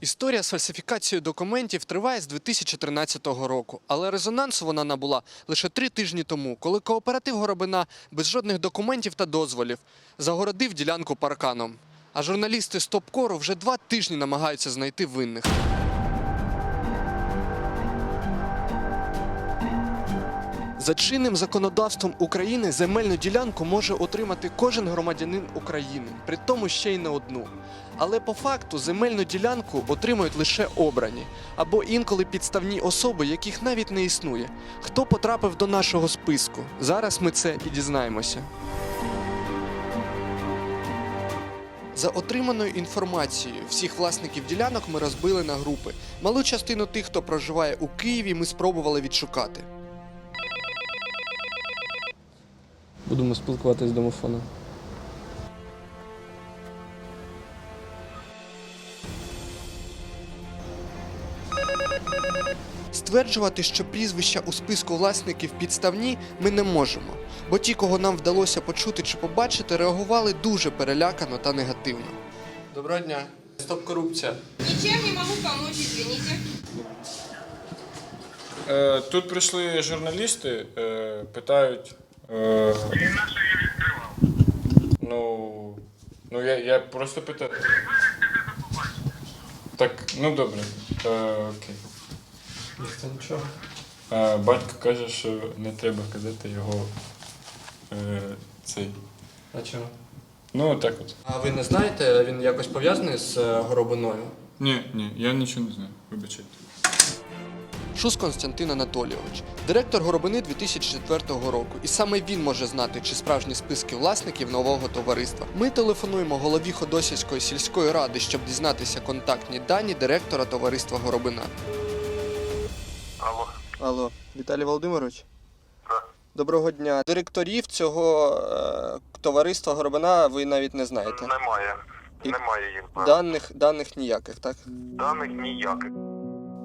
Історія з фальсифікацією документів триває з 2013 року, але резонансу вона набула лише три тижні тому, коли кооператив Горобина без жодних документів та дозволів загородив ділянку парканом. А журналісти Стопкору вже два тижні намагаються знайти винних. За чинним законодавством України земельну ділянку може отримати кожен громадянин України, при тому ще й не одну. Але по факту земельну ділянку отримують лише обрані або інколи підставні особи, яких навіть не існує. Хто потрапив до нашого списку? Зараз ми це і дізнаємося. За отриманою інформацією, всіх власників ділянок ми розбили на групи. Малу частину тих, хто проживає у Києві, ми спробували відшукати. Будемо спілкуватися з домофоном. Стверджувати, що прізвища у списку власників підставні, ми не можемо, бо ті, кого нам вдалося почути чи побачити, реагували дуже перелякано та негативно. Доброго дня. Стоп корупція. Ничем не могу помочь, извините. Е, Тут прийшли журналісти, е, питають. Е, Ну, ну я, я просто питаю. Так, ну добре. Е, Окей. Це нічого. Е, Батько каже, що не треба казати його е, цей. А чого? Ну, так от. А ви не знаєте, він якось пов'язаний з е, горобиною? Ні, ні, я нічого не знаю. Вибачайте. Шус Константин Анатолійович, директор Горобини 2004 року, і саме він може знати, чи справжні списки власників нового товариства. Ми телефонуємо голові Ходосівської сільської ради, щоб дізнатися контактні дані директора товариства Горобина. Алло, Алло, Віталій Володимирович? Да. Доброго дня. Директорів цього е, товариства Горобина ви навіть не знаєте. немає. І- Немає їх. Даних, даних ніяких, так? Даних ніяких.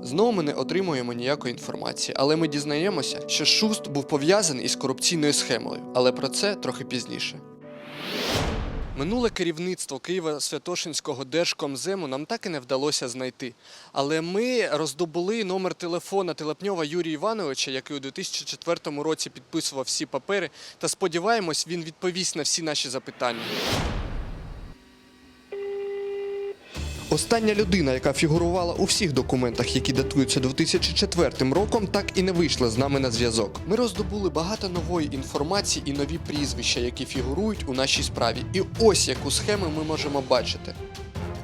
Знову ми не отримуємо ніякої інформації, але ми дізнаємося, що Шуст був пов'язаний із корупційною схемою, але про це трохи пізніше. Минуле керівництво Києво-Святошинського держкомзему нам так і не вдалося знайти. Але ми роздобули номер телефона Телепньова Юрія Івановича, який у 2004 році підписував всі папери, та сподіваємось, він відповість на всі наші запитання. Остання людина, яка фігурувала у всіх документах, які датуються 2004 роком, так і не вийшла з нами на зв'язок. Ми роздобули багато нової інформації і нові прізвища, які фігурують у нашій справі. І ось яку схему ми можемо бачити.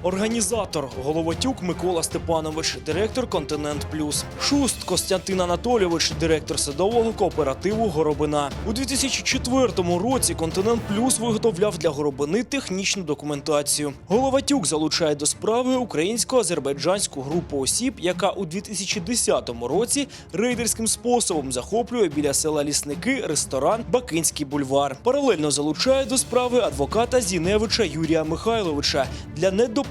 Організатор Головотюк Микола Степанович, директор Континент Плюс. Шуст Костянтин Анатолійович, директор садового кооперативу Горобина. У 2004 році Континент Плюс виготовляв для Горобини технічну документацію. Головатюк залучає до справи українсько-азербайджанську групу осіб, яка у 2010 році рейдерським способом захоплює біля села Лісники ресторан Бакинський бульвар. Паралельно залучає до справи адвоката Зіневича Юрія Михайловича для недопущення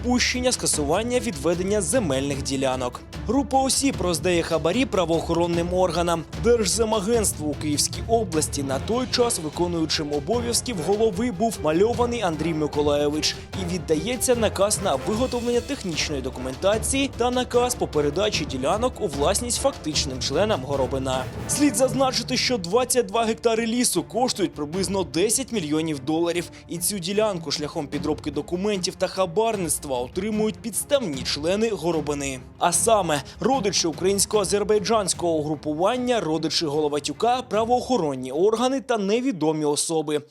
скасування відведення земельних ділянок. Група осіб роздає хабарі правоохоронним органам. Держземагентство у Київській області на той час виконуючим обов'язків голови був мальований Андрій Миколаєвич і віддається наказ на виготовлення технічної документації та наказ по передачі ділянок у власність фактичним членам Горобина. Слід зазначити, що 22 гектари лісу коштують приблизно 10 мільйонів доларів, і цю ділянку шляхом підробки документів та хабарництва отримують підставні члени Горобини. А саме родичі українсько-азербайджанського угрупування, родичі Головатюка, правоохоронні органи та невідомі особи.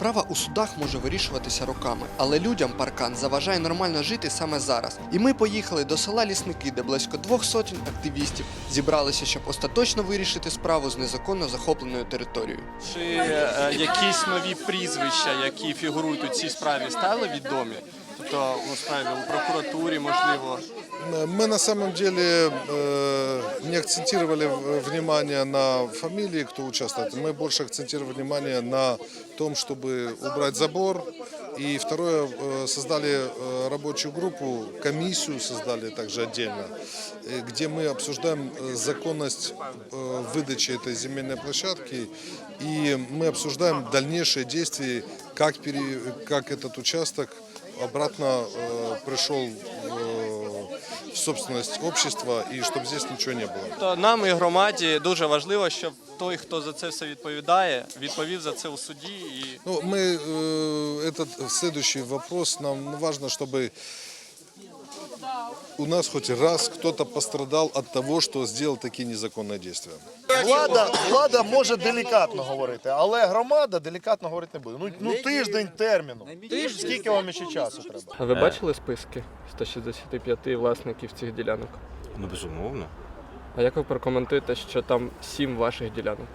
Справа у судах може вирішуватися роками, але людям паркан заважає нормально жити саме зараз. І ми поїхали до села Лісники, де близько двох сотень активістів зібралися, щоб остаточно вирішити справу з незаконно захопленою територією. Чи е, якісь нові прізвища, які фігурують у цій справі, стали відомі? Тобто у справі у прокуратурі, можливо. Мы на самом деле э, не акцентировали внимание на фамилии, кто участвует. Мы больше акцентировали внимание на том, чтобы убрать забор, И второе, э, создали э, рабочую группу, комиссию создали также отдельно, э, где мы обсуждаем э, законность э, выдачи этой земельной площадки, и мы обсуждаем дальнейшие действия, как, пере- как этот участок обратно э, пришел э, в собственность общества, и чтобы здесь ничего не было. То нам і громаді дуже важливо, щоб той, хто за це все відповідає, відповів за це у суді і Ну, мы э, этот следующий вопрос нам важно, чтобы у нас хоть раз кто-то пострадал от того, что сделал такие незаконные действия. Влада, влада може делікатно говорити, але громада делікатно говорити не буде. Ну, ну тиждень терміну. Скільки вам ще часу треба? А ви бачили списки 165 власників цих ділянок? Ну, безумовно. А як ви прокоментуєте, що там сім ваших ділянок?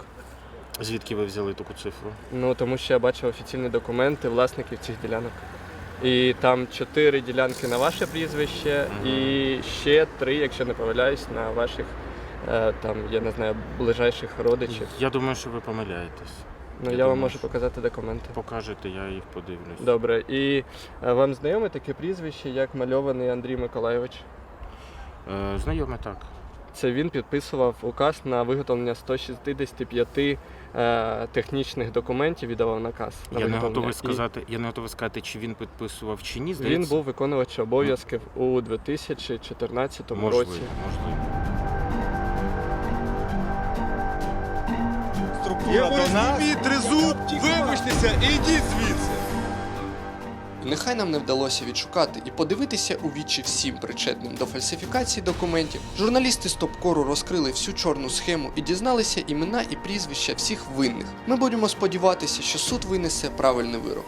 Звідки ви взяли таку цифру? Ну тому що я бачив офіційні документи власників цих ділянок. І там чотири ділянки на ваше прізвище, і ще три, якщо не помиляюсь, на ваших е, там, я не знаю, ближайших родичів. Я думаю, що ви помиляєтесь. Ну Я я вам думаю, можу що- показати документи. Покажете, я їх подивлюсь. Добре, і е, вам знайоме таке прізвище, як мальований Андрій Миколайович? Е, знайоме так. Це він підписував указ на виготовлення 165 е, технічних документів і давав наказ. На Я не готовий І сказати, я не готовий сказати, чи він підписував чи ні. Він був виконувач обов'язків у 2014 можливо, році. можливо. Нехай нам не вдалося відшукати і подивитися у вічі всім причетним до фальсифікації документів. Журналісти Стопкору розкрили всю чорну схему і дізналися імена і прізвища всіх винних. Ми будемо сподіватися, що суд винесе правильний вирок.